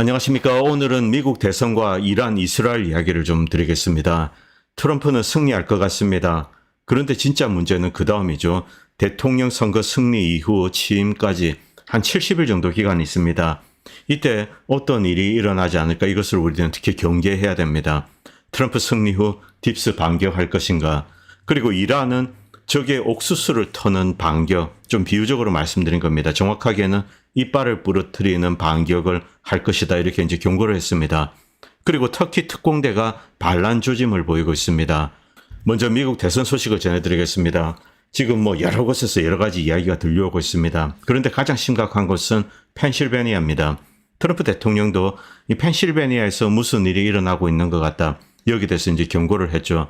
안녕하십니까. 오늘은 미국 대선과 이란, 이스라엘 이야기를 좀 드리겠습니다. 트럼프는 승리할 것 같습니다. 그런데 진짜 문제는 그 다음이죠. 대통령 선거 승리 이후 취임까지 한 70일 정도 기간이 있습니다. 이때 어떤 일이 일어나지 않을까 이것을 우리는 특히 경계해야 됩니다. 트럼프 승리 후 딥스 반격할 것인가? 그리고 이란은 적의 옥수수를 터는 반격, 좀 비유적으로 말씀드린 겁니다. 정확하게는 이빨을 부러뜨리는 반격을 할 것이다. 이렇게 이제 경고를 했습니다. 그리고 터키 특공대가 반란 조짐을 보이고 있습니다. 먼저 미국 대선 소식을 전해드리겠습니다. 지금 뭐 여러 곳에서 여러 가지 이야기가 들려오고 있습니다. 그런데 가장 심각한 것은 펜실베니아입니다. 트럼프 대통령도 이 펜실베니아에서 무슨 일이 일어나고 있는 것 같다. 여기 대해서 이제 경고를 했죠.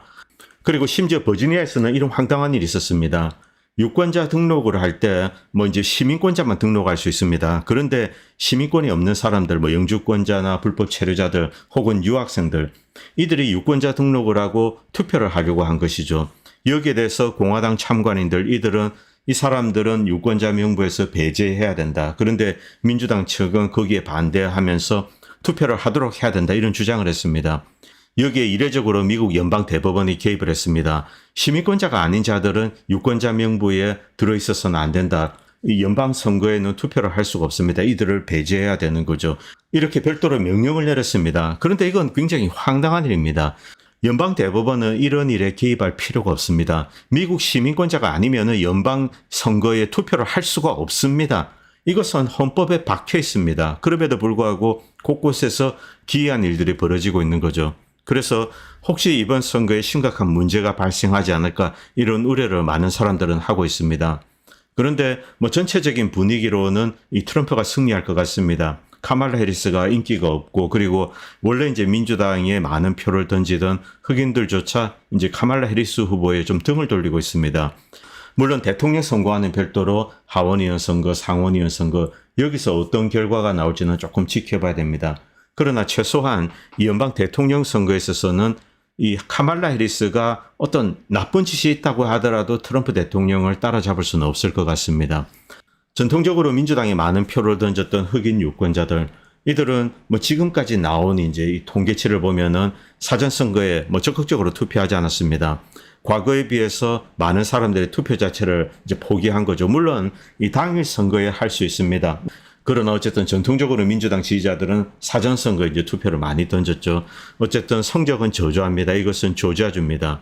그리고 심지어 버지니아에서는 이런 황당한 일이 있었습니다. 유권자 등록을 할 때 뭐 이제 시민권자만 등록할 수 있습니다. 그런데 시민권이 없는 사람들, 뭐 영주권자나 불법 체류자들 혹은 유학생들 이들이 유권자 등록을 하고 투표를 하려고 한 것이죠. 여기에 대해서 공화당 참관인들 이들은 이 사람들은 유권자 명부에서 배제해야 된다. 그런데 민주당 측은 거기에 반대하면서 투표를 하도록 해야 된다. 이런 주장을 했습니다. 여기에 이례적으로 미국 연방 대법원이 개입을 했습니다. 시민권자가 아닌 자들은 유권자 명부에 들어있어서는 안 된다. 이 연방 선거에는 투표를 할 수가 없습니다. 이들을 배제해야 되는 거죠. 이렇게 별도로 명령을 내렸습니다. 그런데 이건 굉장히 황당한 일입니다. 연방 대법원은 이런 일에 개입할 필요가 없습니다. 미국 시민권자가 아니면 연방 선거에 투표를 할 수가 없습니다. 이것은 헌법에 박혀 있습니다. 그럼에도 불구하고 곳곳에서 기이한 일들이 벌어지고 있는 거죠. 그래서 혹시 이번 선거에 심각한 문제가 발생하지 않을까 이런 우려를 많은 사람들은 하고 있습니다. 그런데 뭐 전체적인 분위기로는 이 트럼프가 승리할 것 같습니다. 카말라 해리스가 인기가 없고 그리고 원래 이제 민주당에 많은 표를 던지던 흑인들조차 이제 카말라 해리스 후보에 좀 등을 돌리고 있습니다. 물론 대통령 선거와는 별도로 하원의원 선거, 상원의원 선거 여기서 어떤 결과가 나올지는 조금 지켜봐야 됩니다. 그러나 최소한 이 연방 대통령 선거에 있어서는 이 카말라 해리스가 어떤 나쁜 짓이 있다고 하더라도 트럼프 대통령을 따라잡을 수는 없을 것 같습니다. 전통적으로 민주당에 많은 표를 던졌던 흑인 유권자들 이들은 뭐 지금까지 나온 이제 이 통계치를 보면은 사전 선거에 뭐 적극적으로 투표하지 않았습니다. 과거에 비해서 많은 사람들이 투표 자체를 이제 포기한 거죠. 물론 이 당일 선거에 할 수 있습니다. 그러나 어쨌든 전통적으로 민주당 지지자들은 사전 선거에 이제 투표를 많이 던졌죠. 어쨌든 성적은 저조합니다. 이것은 조지아주입니다.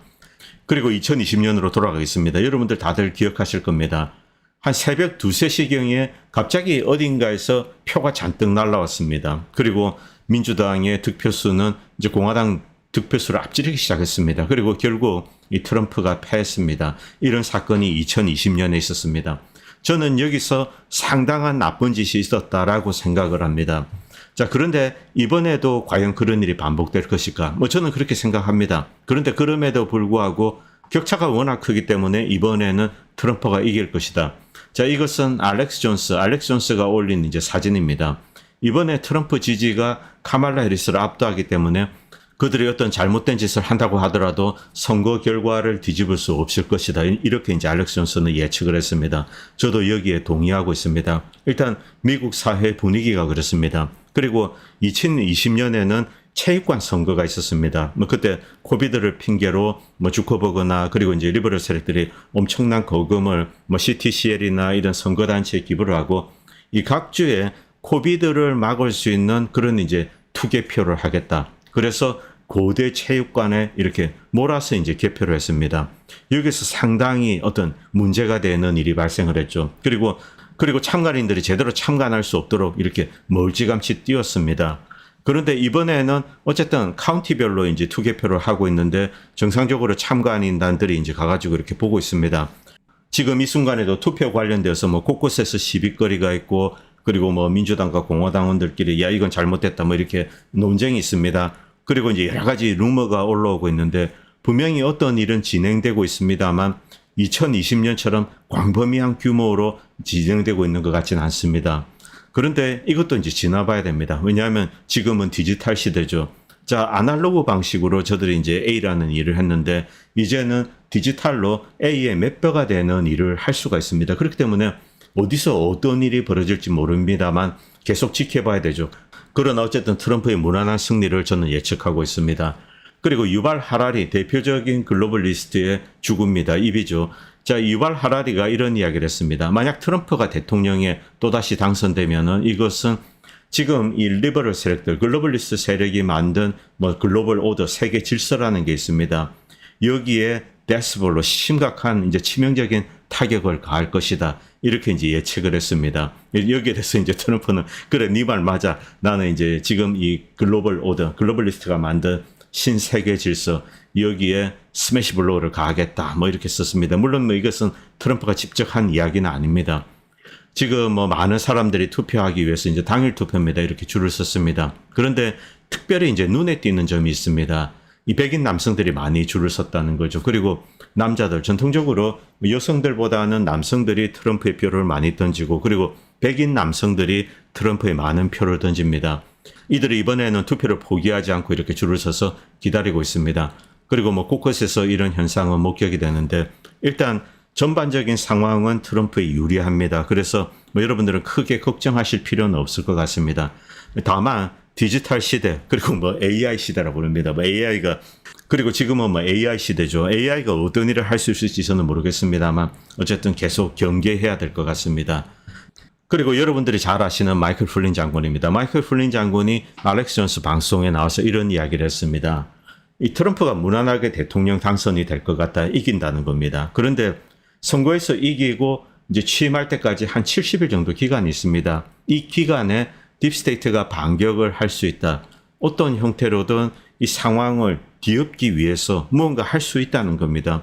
그리고 2020년으로 돌아가겠습니다. 여러분들 다들 기억하실 겁니다. 한 새벽 2, 3시경에 갑자기 어딘가에서 표가 잔뜩 날라왔습니다. 그리고 민주당의 득표수는 이제 공화당 득표수를 앞지르기 시작했습니다. 그리고 결국 이 트럼프가 패했습니다. 이런 사건이 2020년에 있었습니다. 저는 여기서 상당한 나쁜 짓이 있었다라고 생각을 합니다. 자, 그런데 이번에도 과연 그런 일이 반복될 것일까? 뭐 저는 그렇게 생각합니다. 그런데 그럼에도 불구하고 격차가 워낙 크기 때문에 이번에는 트럼프가 이길 것이다. 자, 이것은 알렉스 존스, 알렉스 존스가 올린 이제 사진입니다. 이번에 트럼프 지지가 카말라 해리스를 압도하기 때문에 그들이 어떤 잘못된 짓을 한다고 하더라도 선거 결과를 뒤집을 수 없을 것이다. 이렇게 이제 알렉스 존스는 예측을 했습니다. 저도 여기에 동의하고 있습니다. 일단 미국 사회 분위기가 그렇습니다. 그리고 2020년에는 체육관 선거가 있었습니다. 뭐 그때 코비드를 핑계로 뭐 주커버그나 그리고 이제 리버럴 세력들이 엄청난 거금을 뭐 CTCL이나 이런 선거 단체에 기부를 하고 이 각 주에 코비드를 막을 수 있는 그런 이제 투개표를 하겠다. 그래서 고대 체육관에 이렇게 몰아서 이제 개표를 했습니다. 여기서 상당히 어떤 문제가 되는 일이 발생을 했죠. 그리고 그리고 참관인들이 제대로 참관할 수 없도록 이렇게 멀찌감치 뛰었습니다. 그런데 이번에는 어쨌든 카운티별로 이제 투개표를 하고 있는데 정상적으로 참관인단들이 이제 가가지고 이렇게 보고 있습니다. 지금 이 순간에도 투표 관련돼서 뭐 곳곳에서 시비거리가 있고 그리고 뭐 민주당과 공화당원들끼리 야 이건 잘못됐다 뭐 이렇게 논쟁이 있습니다. 그리고 이제 여러 가지 루머가 올라오고 있는데 분명히 어떤 일은 진행되고 있습니다만 2020년처럼 광범위한 규모로 진행되고 있는 것 같지는 않습니다. 그런데 이것도 이제 지나봐야 됩니다. 왜냐하면 지금은 디지털 시대죠. 자, 아날로그 방식으로 저들이 이제 A라는 일을 했는데 이제는 디지털로 A의 몇 배가 되는 일을 할 수가 있습니다. 그렇기 때문에 어디서 어떤 일이 벌어질지 모릅니다만 계속 지켜봐야 되죠. 그러나 어쨌든 트럼프의 무난한 승리를 저는 예측하고 있습니다. 그리고 유발 하라리 대표적인 글로벌리스트의 주구입니다. 입이죠. 자, 유발 하라리가 이런 이야기를 했습니다. 만약 트럼프가 대통령에 또다시 당선되면은 이것은 지금 이 리버럴 세력들, 글로벌리스트 세력이 만든 뭐 글로벌 오더 세계 질서라는 게 있습니다. 여기에 데스볼로 심각한 이제 치명적인 타격을 가할 것이다. 이렇게 이제 예측을 했습니다. 여기에 대해서 이제 트럼프는 그래 네 말 맞아. 나는 이제 지금 이 글로벌 오더, 글로벌리스트가 만든 신세계 질서 여기에 스매시 블로우를 가하겠다. 뭐 이렇게 썼습니다. 물론 뭐 이것은 트럼프가 직접 한 이야기는 아닙니다. 지금 뭐 많은 사람들이 투표하기 위해서 이제 당일 투표입니다. 이렇게 줄을 섰습니다. 그런데 특별히 이제 눈에 띄는 점이 있습니다. 이 백인 남성들이 많이 줄을 섰다는 거죠. 그리고 남자들 전통적으로 여성들보다는 남성들이 트럼프의 표를 많이 던지고 그리고 백인 남성들이 트럼프에 많은 표를 던집니다. 이들이 이번에는 투표를 포기하지 않고 이렇게 줄을 서서 기다리고 있습니다. 그리고 뭐 곳곳에서 이런 현상은 목격이 되는데 일단 전반적인 상황은 트럼프에 유리합니다. 그래서 뭐 여러분들은 크게 걱정하실 필요는 없을 것 같습니다. 다만 디지털 시대 그리고 뭐 AI 시대라고 부릅니다. 뭐 AI가 그리고 지금은 뭐 AI 시대죠. AI가 어떤 일을 할 수 있을지 저는 모르겠습니다만 어쨌든 계속 경계해야 될 것 같습니다. 그리고 여러분들이 잘 아시는 마이클 플린 장군입니다. 마이클 플린 장군이 알렉스 존스 방송에 나와서 이런 이야기를 했습니다. 이 트럼프가 무난하게 대통령 당선이 될 것 같다 이긴다는 겁니다. 그런데 선거에서 이기고 이제 취임할 때까지 한 70일 정도 기간이 있습니다. 이 기간에 딥스테이트가 반격을 할 수 있다. 어떤 형태로든 이 상황을 뒤엎기 위해서 무언가 할 수 있다는 겁니다.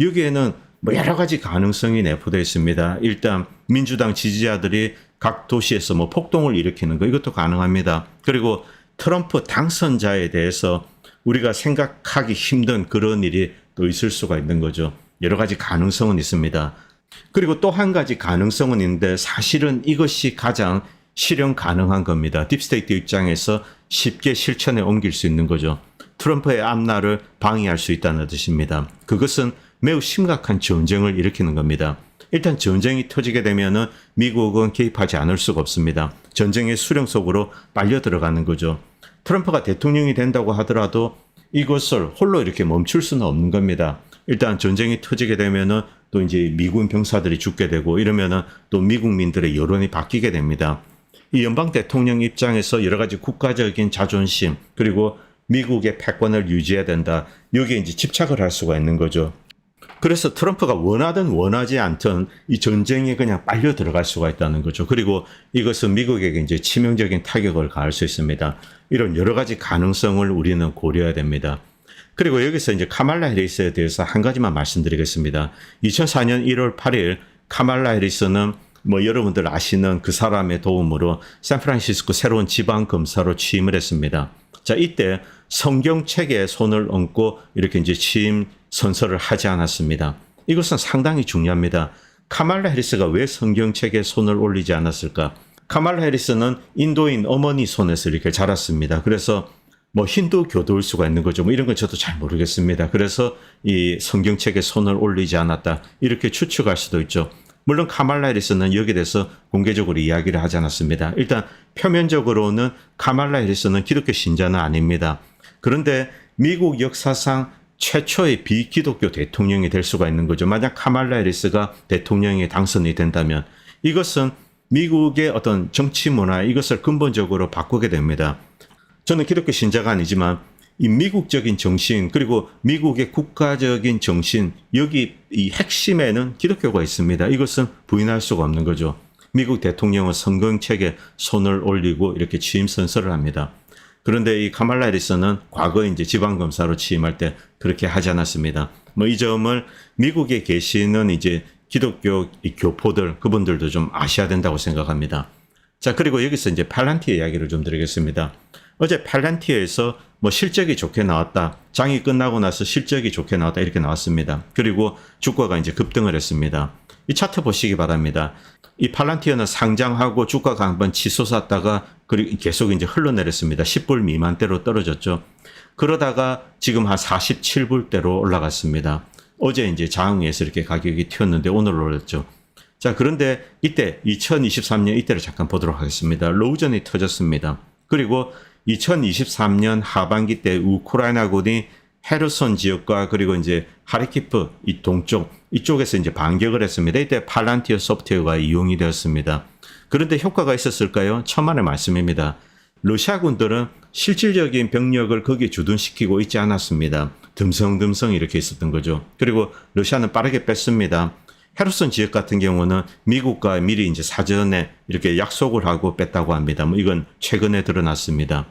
여기에는 뭐 여러 가지 가능성이 내포되어 있습니다. 일단 민주당 지지자들이 각 도시에서 뭐 폭동을 일으키는 거 이것도 가능합니다. 그리고 트럼프 당선자에 대해서 우리가 생각하기 힘든 그런 일이 또 있을 수가 있는 거죠. 여러 가지 가능성은 있습니다. 그리고 또 한 가지 가능성은 있는데 사실은 이것이 가장 실현 가능한 겁니다. 딥스테이트 입장에서 쉽게 실천에 옮길 수 있는 거죠. 트럼프의 앞날을 방해할 수 있다는 뜻입니다. 그것은 매우 심각한 전쟁을 일으키는 겁니다. 일단 전쟁이 터지게 되면은 미국은 개입하지 않을 수가 없습니다. 전쟁의 수령 속으로 빨려 들어가는 거죠. 트럼프가 대통령이 된다고 하더라도 이것을 홀로 이렇게 멈출 수는 없는 겁니다. 일단 전쟁이 터지게 되면은 또 이제 미군 병사들이 죽게 되고 이러면은 또 미국민들의 여론이 바뀌게 됩니다. 이 연방 대통령 입장에서 여러 가지 국가적인 자존심 그리고 미국의 패권을 유지해야 된다. 여기에 이제 집착을 할 수가 있는 거죠. 그래서 트럼프가 원하든 원하지 않든 이 전쟁에 그냥 빨려 들어갈 수가 있다는 거죠. 그리고 이것은 미국에게 이제 치명적인 타격을 가할 수 있습니다. 이런 여러 가지 가능성을 우리는 고려해야 됩니다. 그리고 여기서 이제 카말라 해리스에 대해서 한 가지만 말씀드리겠습니다. 2004년 1월 8일 카말라 해리스는 뭐 여러분들 아시는 그 사람의 도움으로 샌프란시스코 새로운 지방 검사로 취임을 했습니다. 자, 이때 성경책에 손을 얹고 이렇게 이제 취임 선서를 하지 않았습니다. 이것은 상당히 중요합니다. 카말라 해리스가 왜 성경책에 손을 올리지 않았을까? 카말라 해리스는 인도인 어머니 손에서 이렇게 자랐습니다. 그래서 뭐 힌두 교도일 수가 있는 거죠. 뭐 이런 건 저도 잘 모르겠습니다. 그래서 이 성경책에 손을 올리지 않았다. 이렇게 추측할 수도 있죠. 물론 카말라 해리스는 여기에 대해서 공개적으로 이야기를 하지 않았습니다. 일단 표면적으로는 카말라 해리스는 기독교 신자는 아닙니다. 그런데 미국 역사상 최초의 비기독교 대통령이 될 수가 있는 거죠. 만약 카말라 해리스가 대통령에 당선이 된다면 이것은 미국의 어떤 정치 문화 이것을 근본적으로 바꾸게 됩니다. 저는 기독교 신자가 아니지만 이 미국적인 정신 그리고 미국의 국가적인 정신 여기 이 핵심에는 기독교가 있습니다. 이것은 부인할 수가 없는 거죠. 미국 대통령은 성경책에 손을 올리고 이렇게 취임 선서를 합니다. 그런데 이 카말라 해리스는 과거 이제 지방 검사로 취임할 때 그렇게 하지 않았습니다. 뭐 이 점을 미국에 계시는 이제 기독교 이 교포들 그분들도 좀 아셔야 된다고 생각합니다. 자 그리고 여기서 이제 팔란티의 이야기를 좀 드리겠습니다. 어제 팔란티에서 뭐 실적이 좋게 나왔다. 장이 끝나고 나서 실적이 좋게 나왔다. 이렇게 나왔습니다. 그리고 주가가 이제 급등을 했습니다. 이 차트 보시기 바랍니다. 이 팔란티어는 상장하고 주가가 한번 치솟았다가 그리고 계속 이제 흘러내렸습니다. 10불 미만대로 떨어졌죠. 그러다가 지금 한 47불대로 올라갔습니다. 어제 이제 장에서 이렇게 가격이 튀었는데 오늘 올랐죠. 자, 그런데 이때 2023년 이때를 잠깐 보도록 하겠습니다. 로우전이 터졌습니다. 그리고 2023년 하반기 때 우크라이나군이 헤르손 지역과 그리고 이제 하리키프 이 동쪽 이쪽에서 이제 반격을 했습니다. 이때 팔란티어 소프트웨어가 이용이 되었습니다. 그런데 효과가 있었을까요? 천만의 말씀입니다. 러시아군들은 실질적인 병력을 거기에 주둔시키고 있지 않았습니다. 듬성듬성 이렇게 있었던 거죠. 그리고 러시아는 빠르게 뺐습니다. 헤르손 지역 같은 경우는 미국과 미리 이제 사전에 이렇게 약속을 하고 뺐다고 합니다. 뭐 이건 최근에 드러났습니다.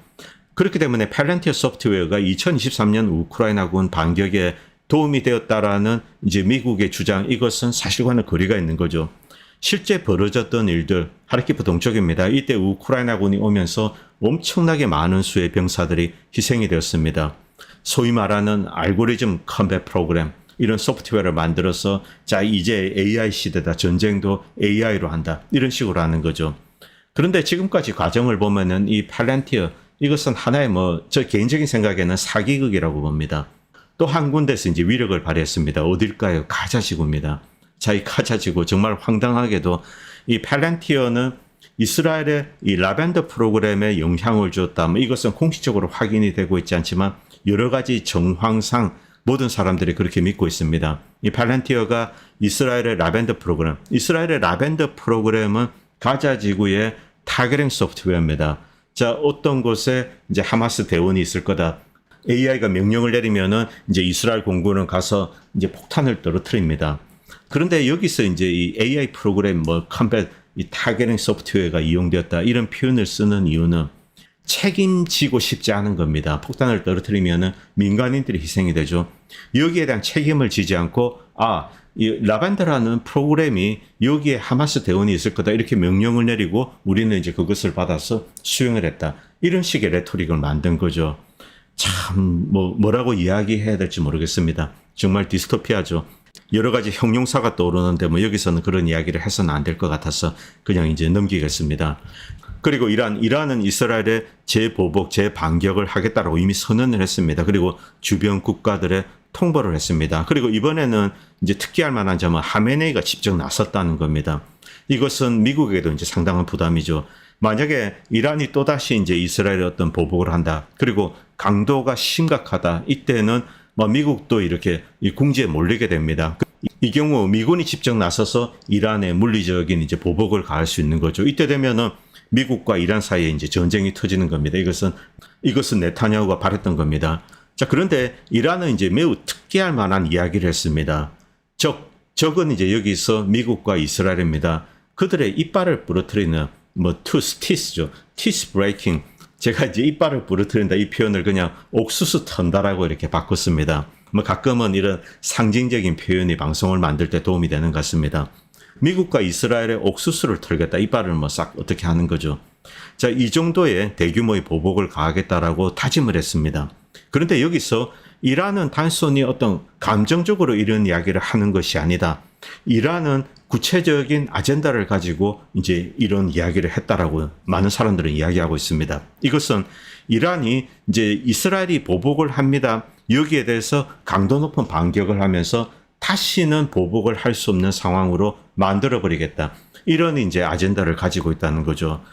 그렇기 때문에 팔렌티어 소프트웨어가 2023년 우크라이나군 반격에 도움이 되었다라는 이제 미국의 주장 이것은 사실과는 거리가 있는 거죠. 실제 벌어졌던 일들 하르키프 동쪽입니다. 이때 우크라이나군이 오면서 엄청나게 많은 수의 병사들이 희생이 되었습니다. 소위 말하는 알고리즘 컴뱃 프로그램 이런 소프트웨어를 만들어서 자 이제 AI 시대다 전쟁도 AI로 한다 이런 식으로 하는 거죠. 그런데 지금까지 과정을 보면은 이 팔란티어 이것은 하나의 뭐 저 개인적인 생각에는 사기극이라고 봅니다. 또 한 군데서 이제 위력을 발휘했습니다. 어딜까요? 가자지구입니다. 자, 이 가자지구 정말 황당하게도 이 팔란티어는 이스라엘의 이 라벤더 프로그램에 영향을 줬다. 뭐 이것은 공식적으로 확인이 되고 있지 않지만 여러 가지 정황상 모든 사람들이 그렇게 믿고 있습니다. 이 팔란티어가 이스라엘의 라벤더 프로그램, 이스라엘의 라벤더 프로그램은 가자 지구의 타겟링 소프트웨어입니다. 자, 어떤 곳에 이제 하마스 대원이 있을 거다. AI가 명령을 내리면은 이제 이스라엘 공군은 가서 이제 폭탄을 떨어뜨립니다. 그런데 여기서 이제 이 AI 프로그램 뭐 컴뱃 이 타겟링 소프트웨어가 이용되었다 이런 표현을 쓰는 이유는 책임지고 싶지 않은 겁니다. 폭탄을 떨어뜨리면은 민간인들이 희생이 되죠. 여기에 대한 책임을 지지 않고 아, 이 라반다라는 프로그램이 여기에 하마스 대원이 있을 거다 이렇게 명령을 내리고 우리는 이제 그것을 받아서 수용을 했다. 이런 식의 레토릭을 만든 거죠. 참, 뭐, 뭐라고 이야기해야 될지 모르겠습니다. 정말 디스토피아죠. 여러 가지 형용사가 떠오르는데 뭐 여기서는 그런 이야기를 해서는 안 될 것 같아서 그냥 이제 넘기겠습니다. 그리고 이란, 이란은 이스라엘의 재보복, 재반격을 하겠다라고 이미 선언을 했습니다. 그리고 주변 국가들의 통보를 했습니다. 그리고 이번에는 이제 특기할 만한 점은 하메네이가 직접 나섰다는 겁니다. 이것은 미국에도 이제 상당한 부담이죠. 만약에 이란이 또다시 이제 이스라엘에 어떤 보복을 한다. 그리고 강도가 심각하다. 이때는 뭐 미국도 이렇게 이 궁지에 몰리게 됩니다. 이 경우 미군이 직접 나서서 이란에 물리적인 이제 보복을 가할 수 있는 거죠. 이때 되면은 미국과 이란 사이에 이제 전쟁이 터지는 겁니다. 이것은 이것은 네타냐후가 바랬던 겁니다. 자, 그런데 이란은 이제 매우 특기할 만한 이야기를 했습니다. 적, 적은 이제 여기서 미국과 이스라엘입니다. 그들의 이빨을 부러뜨리는 뭐 투스, 티스죠. 티스 브레이킹. 제가 이제 이빨을 부러뜨린다 이 표현을 그냥 옥수수 턴다라고 이렇게 바꿨습니다. 뭐 가끔은 이런 상징적인 표현이 방송을 만들 때 도움이 되는 것 같습니다. 미국과 이스라엘의 옥수수를 털겠다. 이빨을 뭐 싹 어떻게 하는 거죠. 자, 이 정도의 대규모의 보복을 가하겠다라고 다짐을 했습니다. 그런데 여기서 이란은 단순히 어떤 감정적으로 이런 이야기를 하는 것이 아니다. 이란은 구체적인 아젠다를 가지고 이제 이런 이야기를 했다라고 많은 사람들은 이야기하고 있습니다. 이것은 이란이 이제 이스라엘이 보복을 합니다. 여기에 대해서 강도 높은 반격을 하면서 다시는 보복을 할 수 없는 상황으로 만들어 버리겠다. 이런 이제 아젠다를 가지고 있다는 거죠.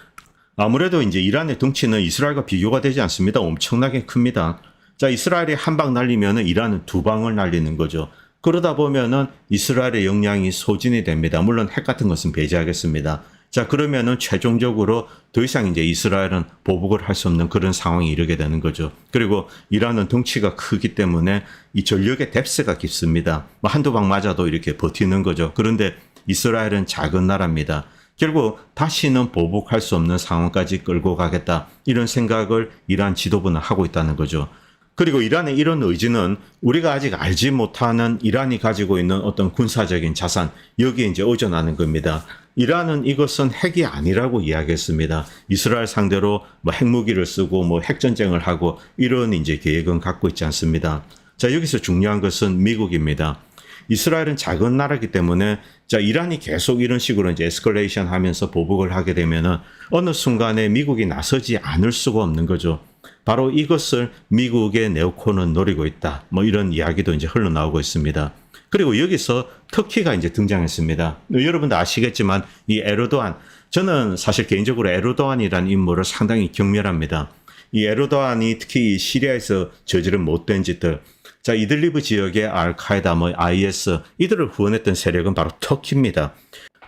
아무래도 이제 이란의 덩치는 이스라엘과 비교가 되지 않습니다. 엄청나게 큽니다. 자, 이스라엘이 한 방 날리면은 이란은 두 방을 날리는 거죠. 그러다 보면은 이스라엘의 역량이 소진이 됩니다. 물론 핵 같은 것은 배제하겠습니다. 자, 그러면은 최종적으로 더 이상 이제 이스라엘은 보복을 할 수 없는 그런 상황이 이르게 되는 거죠. 그리고 이란은 덩치가 크기 때문에 이 전력의 뎁스가 깊습니다. 뭐 한두 방 맞아도 이렇게 버티는 거죠. 그런데 이스라엘은 작은 나라입니다. 결국 다시는 보복할 수 없는 상황까지 끌고 가겠다. 이런 생각을 이란 지도부는 하고 있다는 거죠. 그리고 이란의 이런 의지는 우리가 아직 알지 못하는 이란이 가지고 있는 어떤 군사적인 자산, 여기에 이제 의존하는 겁니다. 이란은 이것은 핵이 아니라고 이야기했습니다. 이스라엘 상대로 뭐 핵무기를 쓰고 뭐 핵전쟁을 하고 이런 이제 계획은 갖고 있지 않습니다. 자, 여기서 중요한 것은 미국입니다. 이스라엘은 작은 나라기 때문에 자 이란이 계속 이런 식으로 이제 에스컬레이션 하면서 보복을 하게 되면은 어느 순간에 미국이 나서지 않을 수가 없는 거죠. 바로 이것을 미국의 네오콘은 노리고 있다. 뭐 이런 이야기도 이제 흘러나오고 있습니다. 그리고 여기서 터키가 이제 등장했습니다. 여러분도 아시겠지만 이 에르도안 저는 사실 개인적으로 에르도안이라는 인물을 상당히 경멸합니다. 이 에르도안이 특히 이 시리아에서 저지른 못된 짓들 자 이들리브 지역의 알카에다 뭐 IS 이들을 후원했던 세력은 바로 터키입니다.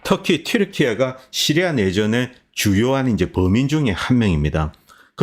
터키 튀르키예가 시리아 내전의 주요한 이제 범인 중에 한 명입니다.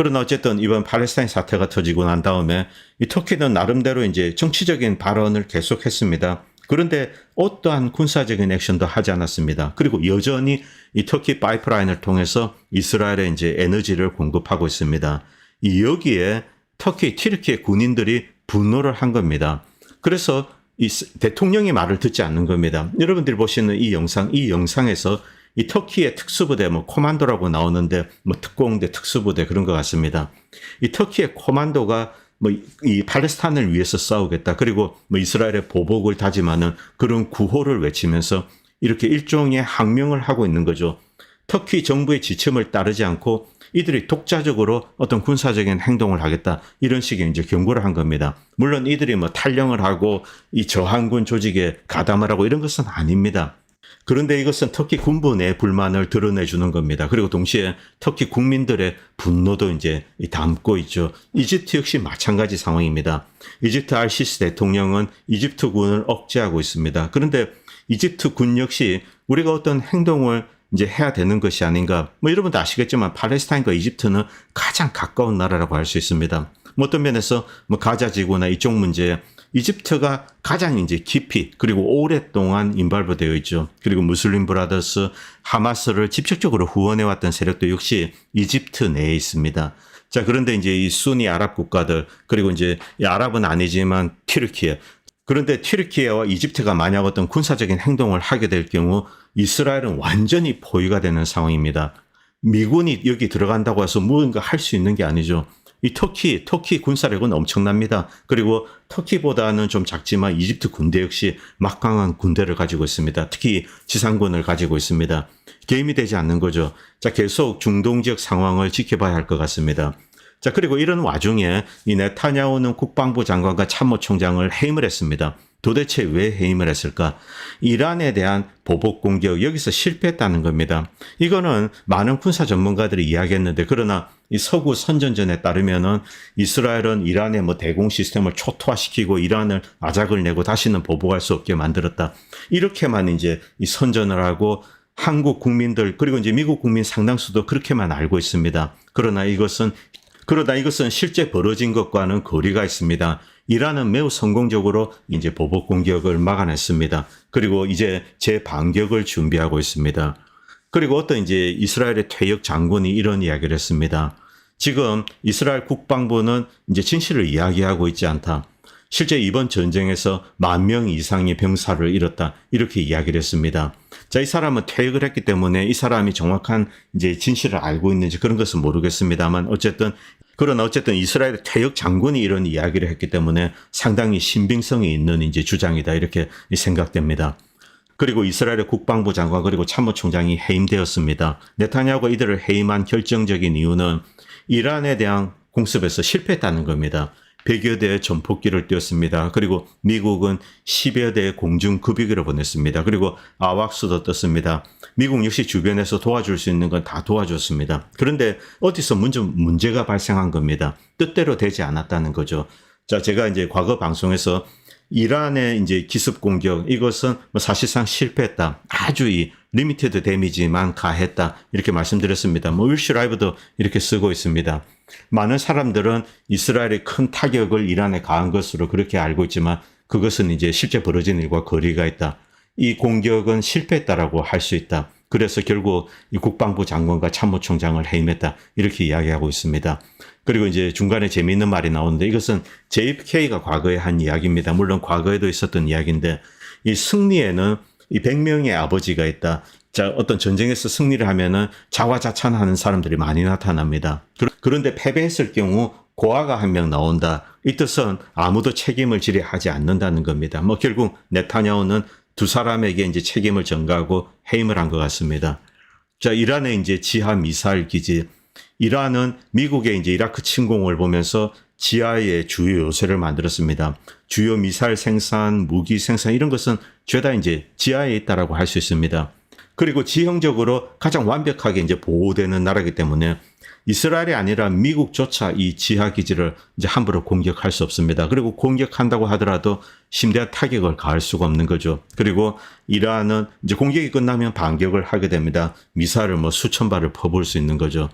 그러나 어쨌든 이번 팔레스타인 사태가 터지고 난 다음에 이 터키는 나름대로 이제 정치적인 발언을 계속했습니다. 그런데 어떠한 군사적인 액션도 하지 않았습니다. 그리고 여전히 이 터키 파이프라인을 통해서 이스라엘에 이제 에너지를 공급하고 있습니다. 이 여기에 터키 튀르키예 군인들이 분노를 한 겁니다. 그래서 이 스- 대통령의 말을 듣지 않는 겁니다. 여러분들이 보시는 이 영상, 이 영상에서 이 터키의 특수부대, 뭐 코만도라고 나오는데 뭐 특공대, 특수부대 그런 것 같습니다. 이 터키의 코만도가 뭐 이 팔레스타인을 위해서 싸우겠다. 그리고 뭐 이스라엘의 보복을 다짐하는 그런 구호를 외치면서 이렇게 일종의 항명을 하고 있는 거죠. 터키 정부의 지침을 따르지 않고 이들이 독자적으로 어떤 군사적인 행동을 하겠다 이런 식의 이제 경고를 한 겁니다. 물론 이들이 뭐 탈령을 하고 이 저항군 조직에 가담을 하고 이런 것은 아닙니다. 그런데 이것은 터키 군부 내 불만을 드러내주는 겁니다. 그리고 동시에 터키 국민들의 분노도 이제 담고 있죠. 이집트 역시 마찬가지 상황입니다. 이집트 알시스 대통령은 이집트 군을 억제하고 있습니다. 그런데 이집트 군 역시 우리가 어떤 행동을 이제 해야 되는 것이 아닌가. 뭐 여러분도 아시겠지만 팔레스타인과 이집트는 가장 가까운 나라라고 할 수 있습니다. 뭐 어떤 면에서 뭐 가자 지구나 이쪽 문제에 이집트가 가장 이제 깊이 그리고 오랫동안 인발부 되어 있죠. 그리고 무슬림 브라더스 하마스를 직접적으로 후원해 왔던 세력도 역시 이집트 내에 있습니다. 자, 그런데 이제 이 순위 아랍 국가들 그리고 이제 이 아랍은 아니지만 튀르키예 그런데 튀르키예와 이집트가 만약 어떤 군사적인 행동을 하게 될 경우 이스라엘은 완전히 포위가 되는 상황입니다. 미군이 여기 들어간다고 해서 무언가 할 수 있는 게 아니죠. 이 터키, 터키 군사력은 엄청납니다. 그리고 터키보다는 좀 작지만 이집트 군대 역시 막강한 군대를 가지고 있습니다. 특히 지상군을 가지고 있습니다. 게임이 되지 않는 거죠. 자, 계속 중동 지역 상황을 지켜봐야 할 것 같습니다. 자, 그리고 이런 와중에 이 네타냐후는 국방부 장관과 참모총장을 해임을 했습니다. 도대체 왜 해임을 했을까? 이란에 대한 보복 공격 여기서 실패했다는 겁니다. 이거는 많은 군사 전문가들이 이야기했는데 그러나 이 서구 선전전에 따르면은 이스라엘은 이란의 뭐 대공 시스템을 초토화시키고 이란을 아작을 내고 다시는 보복할 수 없게 만들었다. 이렇게만 이제 이 선전을 하고 한국 국민들 그리고 이제 미국 국민 상당수도 그렇게만 알고 있습니다. 그러나 이것은 그러다 이것은 실제 벌어진 것과는 거리가 있습니다. 이란은 매우 성공적으로 이제 보복 공격을 막아냈습니다. 그리고 이제 재반격을 준비하고 있습니다. 그리고 어떤 이제 이스라엘의 퇴역 장군이 이런 이야기를 했습니다. 지금 이스라엘 국방부는 이제 진실을 이야기하고 있지 않다. 실제 이번 전쟁에서 만 명 이상의 병사를 잃었다. 이렇게 이야기를 했습니다. 자, 이 사람은 퇴역을 했기 때문에 이 사람이 정확한 이제 진실을 알고 있는지 그런 것은 모르겠습니다만 어쨌든 그러나 어쨌든 이스라엘 퇴역 장군이 이런 이야기를 했기 때문에 상당히 신빙성이 있는 이제 주장이다. 이렇게 생각됩니다. 그리고 이스라엘의 국방부 장관 그리고 참모총장이 해임되었습니다. 네타냐후가 이들을 해임한 결정적인 이유는 이란에 대한 공습에서 실패했다는 겁니다. 100여 대의 전폭기를 띄웠습니다. 그리고 미국은 10여 대의 공중급유기를 보냈습니다. 그리고 아왁수도 떴습니다. 미국 역시 주변에서 도와줄 수 있는 건 다 도와줬습니다. 그런데 어디서 문제, 문제가 발생한 겁니다. 뜻대로 되지 않았다는 거죠. 자, 제가 이제 과거 방송에서 이란의 이제 기습 공격 이것은 뭐 사실상 실패했다. 아주 이 리미티드 데미지만 가했다. 이렇게 말씀드렸습니다. 뭐 윌시 라이브도 이렇게 쓰고 있습니다. 많은 사람들은 이스라엘의 큰 타격을 이란에 가한 것으로 그렇게 알고 있지만 그것은 이제 실제 벌어진 일과 거리가 있다. 이 공격은 실패했다라고 할 수 있다. 그래서 결국 이 국방부 장관과 참모총장을 해임했다. 이렇게 이야기하고 있습니다. 그리고 이제 중간에 재미있는 말이 나오는데 이것은 JFK가 과거에 한 이야기입니다. 물론 과거에도 있었던 이야기인데 이 승리에는 이 100명의 아버지가 있다. 자, 어떤 전쟁에서 승리를 하면은 자화자찬하는 사람들이 많이 나타납니다. 그런데 패배했을 경우 고아가 한 명 나온다. 이 뜻은 아무도 책임을 지려 하지 않는다는 겁니다. 뭐 결국 네타냐후는 두 사람에게 이제 책임을 전가하고 해임을 한 것 같습니다. 자, 이란의 이제 지하 미사일 기지. 이란은 미국의 이제 이라크 침공을 보면서 지하의 주요 요새를 만들었습니다. 주요 미사일 생산, 무기 생산 이런 것은 죄다 이제 지하에 있다라고 할 수 있습니다. 그리고 지형적으로 가장 완벽하게 이제 보호되는 나라이기 때문에 이스라엘이 아니라 미국조차 이 지하 기지를 이제 함부로 공격할 수 없습니다. 그리고 공격한다고 하더라도 심대한 타격을 가할 수가 없는 거죠. 그리고 이란은 이제 공격이 끝나면 반격을 하게 됩니다. 미사일을 뭐 수천 발을 퍼부을 수 있는 거죠.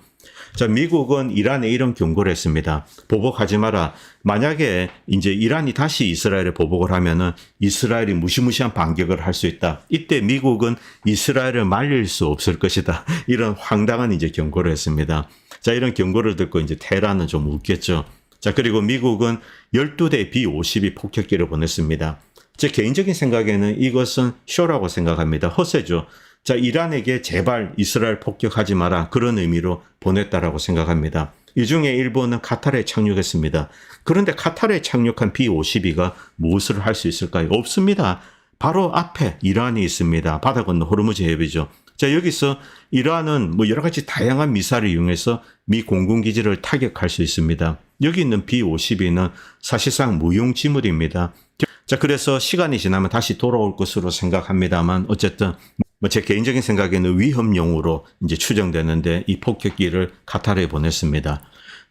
자, 미국은 이란에 이런 경고를 했습니다. 보복하지 마라. 만약에 이제 이란이 다시 이스라엘에 보복을 하면은 이스라엘이 무시무시한 반격을 할 수 있다. 이때 미국은 이스라엘을 말릴 수 없을 것이다. 이런 황당한 이제 경고를 했습니다. 자, 이런 경고를 듣고 이제 테란은 좀 웃겠죠. 자, 그리고 미국은 12대 B-52 폭격기를 보냈습니다. 제 개인적인 생각에는 이것은 쇼라고 생각합니다. 허세죠. 자, 이란에게 제발 이스라엘 폭격하지 마라. 그런 의미로 보냈다라고 생각합니다. 이 중에 일본은 카타르에 착륙했습니다. 그런데 카타르에 착륙한 B-52가 무엇을 할 수 있을까요? 없습니다. 바로 앞에 이란이 있습니다. 바다 건너 호르무즈 해협이죠. 자, 여기서 이란은 뭐 여러 가지 다양한 미사일을 이용해서 미 공군기지를 타격할 수 있습니다. 여기 있는 B-52는 사실상 무용지물입니다. 자, 그래서 시간이 지나면 다시 돌아올 것으로 생각합니다만 어쨌든 뭐 제 개인적인 생각에는 위험용으로 이제 추정되는데 이 폭격기를 카타르에 보냈습니다.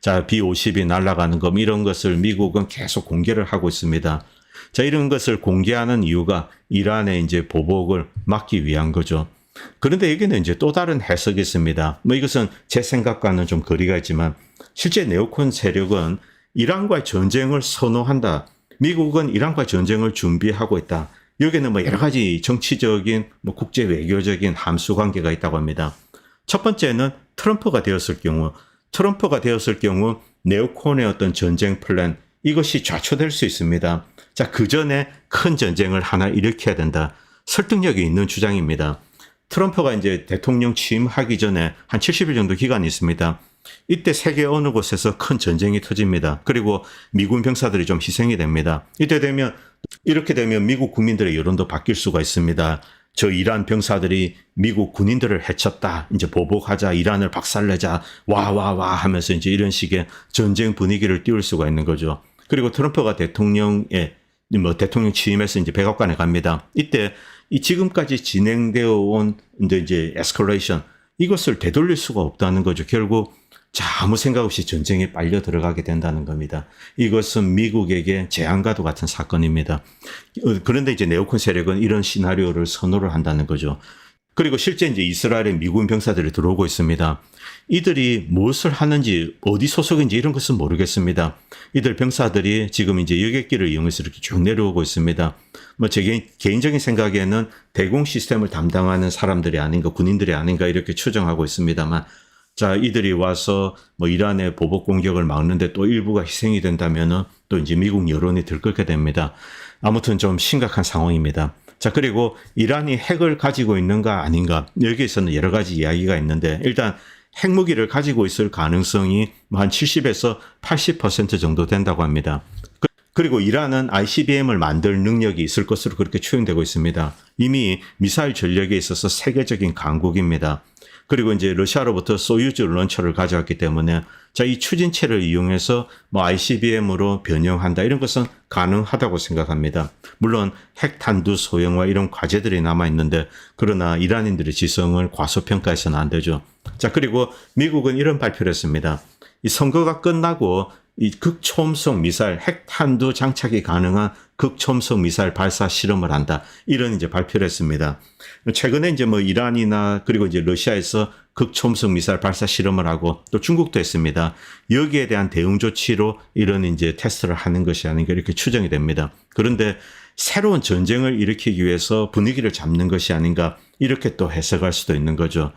자, B-50이 날아가는 것 이런 것을 미국은 계속 공개를 하고 있습니다. 자, 이런 것을 공개하는 이유가 이란의 이제 보복을 막기 위한 거죠. 그런데 여기는 이제 또 다른 해석이 있습니다. 뭐 이것은 제 생각과는 좀 거리가 있지만 실제 네오콘 세력은 이란과의 전쟁을 선호한다. 미국은 이란과 전쟁을 준비하고 있다. 여기는 뭐 여러 가지 정치적인, 뭐 국제 외교적인 함수 관계가 있다고 합니다. 첫 번째는 트럼프가 되었을 경우, 트럼프가 되었을 경우 네오콘의 어떤 전쟁 플랜 이것이 좌초될 수 있습니다. 자, 그 전에 큰 전쟁을 하나 일으켜야 된다. 설득력이 있는 주장입니다. 트럼프가 이제 대통령 취임하기 전에 한 70일 정도 기간이 있습니다. 이때 세계 어느 곳에서 큰 전쟁이 터집니다. 그리고 미군 병사들이 좀 희생이 됩니다. 이때 되면 이렇게 되면 미국 국민들의 여론도 바뀔 수가 있습니다. 저 이란 병사들이 미국 군인들을 해쳤다. 이제 보복하자. 이란을 박살내자. 와, 와, 와 하면서 이제 이런 식의 전쟁 분위기를 띄울 수가 있는 거죠. 그리고 트럼프가 대통령에, 뭐 대통령 취임해서 이제 백악관에 갑니다. 이때 이 지금까지 진행되어 온 이제 이제 에스컬레이션 이것을 되돌릴 수가 없다는 거죠. 결국 자, 아무 생각 없이 전쟁에 빨려 들어가게 된다는 겁니다. 이것은 미국에게 재앙과도 같은 사건입니다. 어, 그런데 이제 네오콘 세력은 이런 시나리오를 선호를 한다는 거죠. 그리고 실제 이제 이스라엘에 미군 병사들이 들어오고 있습니다. 이들이 무엇을 하는지 어디 소속인지 이런 것은 모르겠습니다. 이들 병사들이 지금 이제 여객기를 이용해서 이렇게 쭉 내려오고 있습니다. 뭐 제 개인적인 생각에는 대공 시스템을 담당하는 사람들이 아닌가 군인들이 아닌가 이렇게 추정하고 있습니다만 자, 이들이 와서 뭐 이란의 보복 공격을 막는데 또 일부가 희생이 된다면은 또 이제 미국 여론이 들끓게 됩니다. 아무튼 좀 심각한 상황입니다. 자, 그리고 이란이 핵을 가지고 있는가 아닌가 여기에서는 여러 가지 이야기가 있는데 일단 핵무기를 가지고 있을 가능성이 한 70에서 80% 정도 된다고 합니다. 그, 그리고 이란은 ICBM을 만들 능력이 있을 것으로 그렇게 추정되고 있습니다. 이미 미사일 전력에 있어서 세계적인 강국입니다. 그리고 이제 러시아로부터 소유즈 런처를 가져왔기 때문에 자, 이 추진체를 이용해서 뭐 ICBM으로 변형한다 이런 것은 가능하다고 생각합니다. 물론 핵탄두 소형화 이런 과제들이 남아 있는데 그러나 이란인들의 지성을 과소평가해서는 안 되죠. 자, 그리고 미국은 이런 발표를 했습니다. 이 선거가 끝나고 이 극초음속 미사일 핵탄두 장착이 가능한 극초음속 미사일 발사 실험을 한다. 이런 이제 발표를 했습니다. 최근에 이제 뭐 이란이나 그리고 이제 러시아에서 극초음속 미사일 발사 실험을 하고 또 중국도 했습니다. 여기에 대한 대응 조치로 이런 이제 테스트를 하는 것이 아닌가 이렇게 추정이 됩니다. 그런데 새로운 전쟁을 일으키기 위해서 분위기를 잡는 것이 아닌가 이렇게 또 해석할 수도 있는 거죠.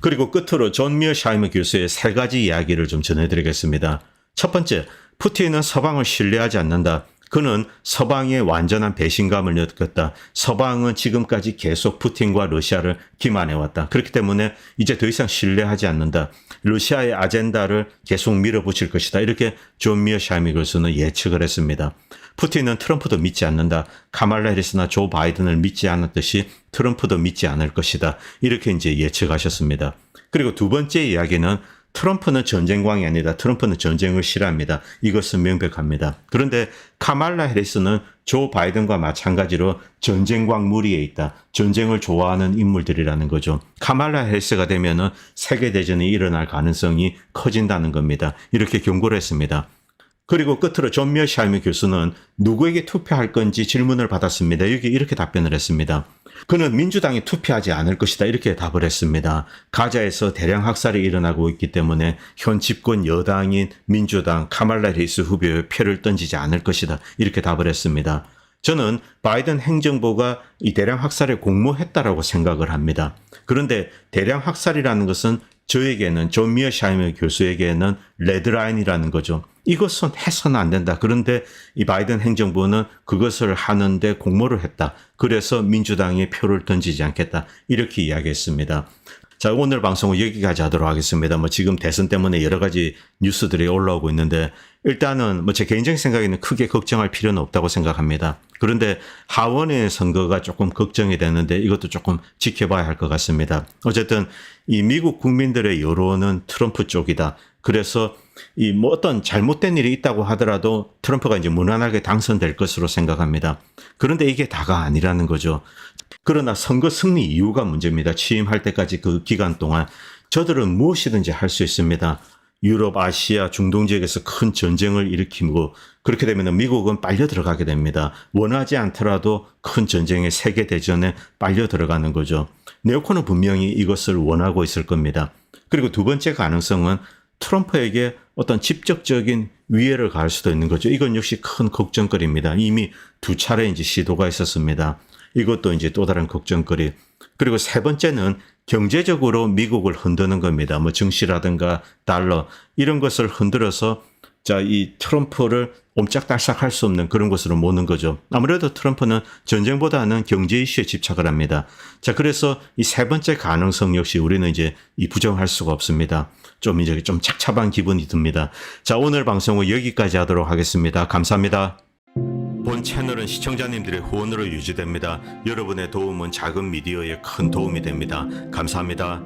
그리고 끝으로 존 미어 샤이머 교수의 세 가지 이야기를 좀 전해드리겠습니다. 첫 번째, 푸틴은 서방을 신뢰하지 않는다. 그는 서방의 완전한 배신감을 느꼈다. 서방은 지금까지 계속 푸틴과 러시아를 기만해왔다. 그렇기 때문에 이제 더 이상 신뢰하지 않는다. 러시아의 아젠다를 계속 밀어붙일 것이다. 이렇게 존 미어샤이미 교수는 예측을 했습니다. 푸틴은 트럼프도 믿지 않는다. 카말라 해리스나 조 바이든을 믿지 않았듯이 트럼프도 믿지 않을 것이다. 이렇게 이제 예측하셨습니다. 그리고 두 번째 이야기는 트럼프는 전쟁광이 아니다. 트럼프는 전쟁을 싫어합니다. 이것은 명백합니다. 그런데 카말라 해리스는 조 바이든과 마찬가지로 전쟁광 무리에 있다. 전쟁을 좋아하는 인물들이라는 거죠. 카말라 해리스가 되면은 세계 대전이 일어날 가능성이 커진다는 겁니다. 이렇게 경고를 했습니다. 그리고 끝으로 존 미어 샤이머 교수는 누구에게 투표할 건지 질문을 받았습니다. 여기 이렇게 답변을 했습니다. 그는 민주당에 투표하지 않을 것이다. 이렇게 답을 했습니다. 가자에서 대량 학살이 일어나고 있기 때문에 현 집권 여당인 민주당 카말라 리스 후보에 표를 던지지 않을 것이다. 이렇게 답을 했습니다. 저는 바이든 행정부가 이 대량 학살에 공모했다라고 생각을 합니다. 그런데 대량 학살이라는 것은 저에게는 존 미어 샤이머 교수에게는 레드라인이라는 거죠. 이것은 해서는 안 된다. 그런데 이 바이든 행정부는 그것을 하는데 공모를 했다. 그래서 민주당에 표를 던지지 않겠다. 이렇게 이야기했습니다. 자, 오늘 방송은 여기까지 하도록 하겠습니다. 뭐 지금 대선 때문에 여러 가지 뉴스들이 올라오고 있는데 일단은 뭐 제 개인적인 생각에는 크게 걱정할 필요는 없다고 생각합니다. 그런데 하원의 선거가 조금 걱정이 되는데 이것도 조금 지켜봐야 할 것 같습니다. 어쨌든 이 미국 국민들의 여론은 트럼프 쪽이다. 그래서 이 뭐 어떤 잘못된 일이 있다고 하더라도 트럼프가 이제 무난하게 당선될 것으로 생각합니다. 그런데 이게 다가 아니라는 거죠. 그러나 선거 승리 이유가 문제입니다. 취임할 때까지 그 기간 동안 저들은 무엇이든지 할 수 있습니다. 유럽, 아시아, 중동 지역에서 큰 전쟁을 일으키고 그렇게 되면 미국은 빨려 들어가게 됩니다. 원하지 않더라도 큰 전쟁의 세계 대전에 빨려 들어가는 거죠. 네오콘은 분명히 이것을 원하고 있을 겁니다. 그리고 두 번째 가능성은 트럼프에게 어떤 직접적인 위해를 가할 수도 있는 거죠. 이건 역시 큰 걱정거리입니다. 이미 두 차례 이제 시도가 있었습니다. 이것도 이제 또 다른 걱정거리. 그리고 세 번째는 경제적으로 미국을 흔드는 겁니다. 뭐 증시라든가 달러 이런 것을 흔들어서 자, 이 트럼프를 옴짝달싹 할 수 없는 그런 것으로 모는 거죠. 아무래도 트럼프는 전쟁보다는 경제 이슈에 집착을 합니다. 자, 그래서 이 세 번째 가능성 역시 우리는 이제 이 부정할 수가 없습니다. 좀 이제 좀 착잡한 기분이 듭니다. 자, 오늘 방송은 여기까지 하도록 하겠습니다. 감사합니다. 본 채널은 시청자님들의 후원으로 유지됩니다. 여러분의 도움은 작은 미디어에 큰 도움이 됩니다. 감사합니다.